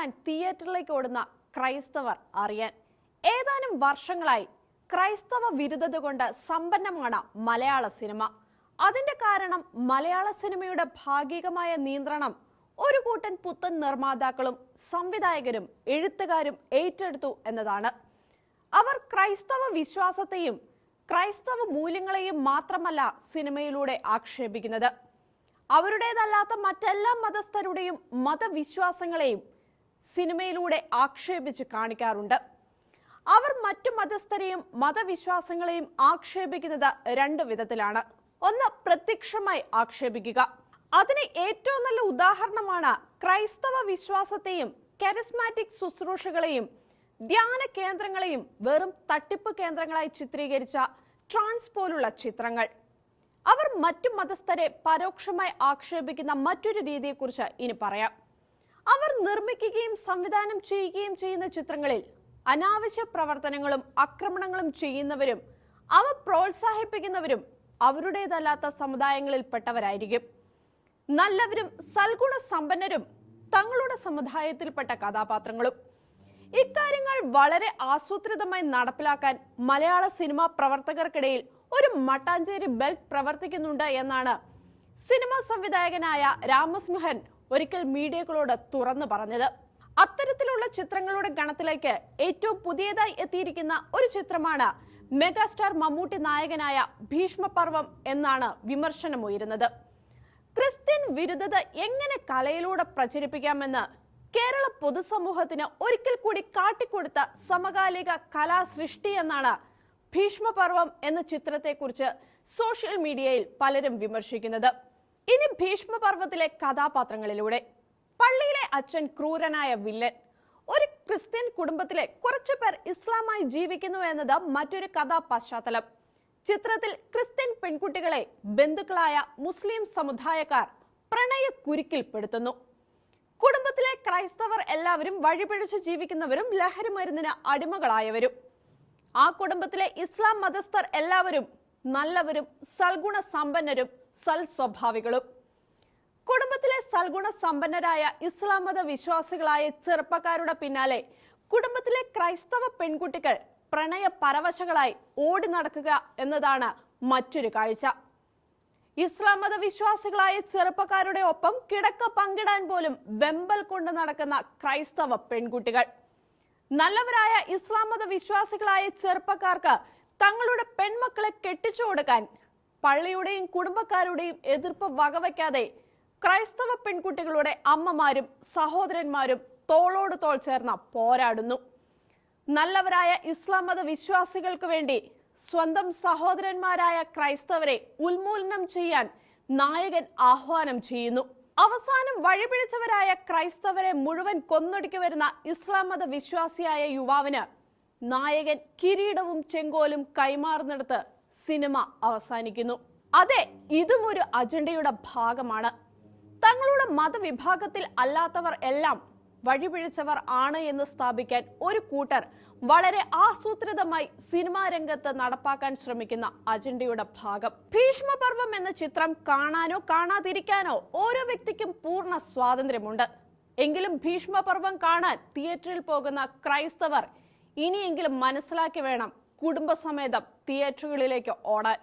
കാണാൻ തിയേറ്ററിലേക്ക് ഓടുന്ന ക്രൈസ്തവർ അറിയാൻ. ഏതാനും വർഷങ്ങളായി ക്രൈസ്തവ വിരുദ്ധത കൊണ്ട് സമ്പന്നമാണ് മലയാള സിനിമ. അതിന്റെ കാരണം മലയാള സിനിമയുടെ ഭാഗികമായ നിയന്ത്രണം ഒരു കൂട്ടൻ പുത്തൻ നിർമ്മാതാക്കളും സംവിധായകരും എഴുത്തുകാരും ഏറ്റെടുത്തു എന്നതാണ്. അവർ ക്രൈസ്തവ വിശ്വാസത്തെയും ക്രൈസ്തവ മൂല്യങ്ങളെയും മാത്രമല്ല സിനിമയിലൂടെ ആക്ഷേപിക്കുന്നത്. അവരുടേതല്ലാത്ത മറ്റെല്ലാ മതസ്ഥരുടെയും മതവിശ്വാസങ്ങളെയും സിനിമയിലൂടെ ആക്ഷേപിച്ച് കാണിക്കാറുണ്ട്. അവർ മറ്റു മതസ്ഥരെയും മതവിശ്വാസങ്ങളെയും ആക്ഷേപിക്കുന്നത് രണ്ട് വിധത്തിലാണ്. ഒന്ന് പ്രത്യക്ഷമായി ആക്ഷേപിക്കുക. അതിന് ഏറ്റവും നല്ല ഉദാഹരണമാണ് ക്രൈസ്തവ വിശ്വാസത്തെയും കരിസ്മാറ്റിക് ശുശ്രൂഷകളെയും ധ്യാന കേന്ദ്രങ്ങളെയും വെറും തട്ടിപ്പ് കേന്ദ്രങ്ങളായി ചിത്രീകരിച്ച ട്രാൻസ് പോലുള്ള ചിത്രങ്ങൾ. അവർ മറ്റു മതസ്ഥരെ പരോക്ഷമായി ആക്ഷേപിക്കുന്ന മറ്റൊരു രീതിയെക്കുറിച്ച് ഇനി പറയാം. അവർ നിർമ്മിക്കുകയും സംവിധാനം ചെയ്യുകയും ചെയ്യുന്ന ചിത്രങ്ങളിൽ അനാവശ്യ പ്രവർത്തനങ്ങളും ആക്രമണങ്ങളും ചെയ്യുന്നവരും അവ പ്രോത്സാഹിപ്പിക്കുന്നവരും അവരുടേതല്ലാത്ത സമുദായങ്ങളിൽപ്പെട്ടവരായിരിക്കും. നല്ലവരും സൽഗുണ സമ്പന്നരും തങ്ങളുടെ സമുദായത്തിൽപ്പെട്ട കഥാപാത്രങ്ങളും. ഇക്കാര്യങ്ങൾ വളരെ ആസൂത്രിതമായി നടപ്പിലാക്കാൻ മലയാള സിനിമാ പ്രവർത്തകർക്കിടയിൽ ഒരു മട്ടാഞ്ചേരി ബെൽറ്റ് പ്രവർത്തിക്കുന്നുണ്ട് എന്നാണ് സിനിമാ സംവിധായകനായ രാമസ്മിഹൻ ഒരിക്കൽ മീഡിയകളോട് തുറന്നു പറഞ്ഞത്. അത്തരത്തിലുള്ള ചിത്രങ്ങളുടെ ഗണത്തിലേക്ക് ഏറ്റവും പുതിയതായി എത്തിയിരിക്കുന്ന ഒരു ചിത്രമാണ് മെഗാസ്റ്റാർ മമ്മൂട്ടി നായകനായ ഭീഷ്മപർവം എന്നാണ് വിമർശനമുയരുന്നത്. ക്രിസ്ത്യൻ വിരുദ്ധത എങ്ങനെ കലയിലൂടെ പ്രചരിപ്പിക്കാമെന്ന് കേരള പൊതുസമൂഹത്തിന് ഒരിക്കൽ കൂടി കാട്ടിക്കൊടുത്ത സമകാലിക കലാസൃഷ്ടി എന്നാണ് ഭീഷ്മപർവം എന്ന ചിത്രത്തെക്കുറിച്ച് സോഷ്യൽ മീഡിയയിൽ പലരും വിമർശിക്കുന്നത്. ഇനി ഭീഷ്മപർവത്തിലെ കഥാപാത്രങ്ങളിലൂടെ പള്ളിയിലെ അച്ഛൻ ക്രൂരനായ വില്ലൻ ഒരു ക്രിസ്ത്യൻ കുടുംബത്തിലെ കുറച്ചു പേർ ഇസ്ലാമായി ജീവിക്കുന്നു എന്നത് മറ്റൊരു കഥാ പശ്ചാത്തലം ചിത്രത്തിൽ ക്രിസ്ത്യൻ പെൺകുട്ടികളെ ബന്ധുക്കളായ മുസ്ലിം സമുദായക്കാർ പ്രണയ കുരുക്കിൽപ്പെടുത്തുന്നു. കുടുംബത്തിലെ ക്രൈസ്തവർ എല്ലാവരും വഴിപിഴച്ച് ജീവിക്കുന്നവരും ലഹരി മരുന്നിന് അടിമകളായവരും. ആ കുടുംബത്തിലെ ഇസ്ലാം മതസ്ഥർ എല്ലാവരും നല്ലവരും സൽഗുണ സമ്പന്നരും സൽ സ്വഭാവികളും കുടുംബത്തിലെ സൽഗുണ സമ്പന്നരായ ഇസ്ലാം മത വിശ്വാസികളായ ചെറുപ്പക്കാരുടെ പിന്നാലെ കുടുംബത്തിലെ ക്രൈസ്തവ പെൺകുട്ടികൾ പ്രണയ പരവശകളായി ഓടി നടക്കുക എന്നതാണ് മറ്റൊരു കാഴ്ച. ഇസ്ലാം മത വിശ്വാസികളായ ചെറുപ്പക്കാരുടെ ഒപ്പം കിടക്ക പങ്കിടാൻ പോലും വെമ്പൽ കൊണ്ട് നടക്കുന്ന ക്രൈസ്തവ പെൺകുട്ടികൾ. നല്ലവരായ ഇസ്ലാം മത വിശ്വാസികളായ ചെറുപ്പക്കാർക്ക് തങ്ങളുടെ പെൺമക്കളെ കെട്ടിച്ചു കൊടുക്കാൻ പള്ളിയുടെയും കുടുംബക്കാരുടെയും എതിർപ്പ് വകവയ്ക്കാതെ ക്രൈസ്തവ പെൺകുട്ടികളുടെ അമ്മമാരും സഹോദരന്മാരും തോളോട് തോൾ ചേർന്ന പോരാടുന്നു. നല്ലവരായ ഇസ്ലാം മത വിശ്വാസികൾക്ക് വേണ്ടി സ്വന്തം സഹോദരന്മാരായ ക്രൈസ്തവരെ ഉന്മൂലനം ചെയ്യാൻ നായകൻ ആഹ്വാനം ചെയ്യുന്നു. അവസാനം വഴിപിഴച്ചവരായ ക്രൈസ്തവരെ മുഴുവൻ കൊന്നൊടുക്കി വരുന്ന ഇസ്ലാം മത വിശ്വാസിയായ യുവാവിന് നായകൻ കിരീടവും ചെങ്കോലും കൈമാറുന്നിടത്ത് സിനിമ അവസാനിക്കുന്നു. അതെ ഇതും ഒരു അജണ്ടയുടെ ഭാഗമാണ്. തങ്ങളുടെ മതവിഭാഗത്തിൽ അല്ലാത്തവർ എല്ലാം വഴിപിഴച്ചവർ ആണ് എന്ന് സ്ഥാപിക്കാൻ ഒരു കൂട്ടർ വളരെ ആസൂത്രിതമായി സിനിമാ രംഗത്ത് നടപ്പാക്കാൻ ശ്രമിക്കുന്ന അജണ്ടയുടെ ഭാഗം. ഭീഷ്മപർവം എന്ന ചിത്രം കാണാനോ കാണാതിരിക്കാനോ ഓരോ വ്യക്തിക്കും പൂർണ സ്വാതന്ത്ര്യമുണ്ട്. എങ്കിലും ഭീഷ്മപർവം കാണാൻ തിയേറ്ററിൽ പോകുന്ന ക്രൈസ്തവർ ഇനിയെങ്കിലും മനസ്സിലാക്കി വേണം കുടുംബസമേതം തിയേറ്ററുകളിലേക്ക് ഓടാൻ.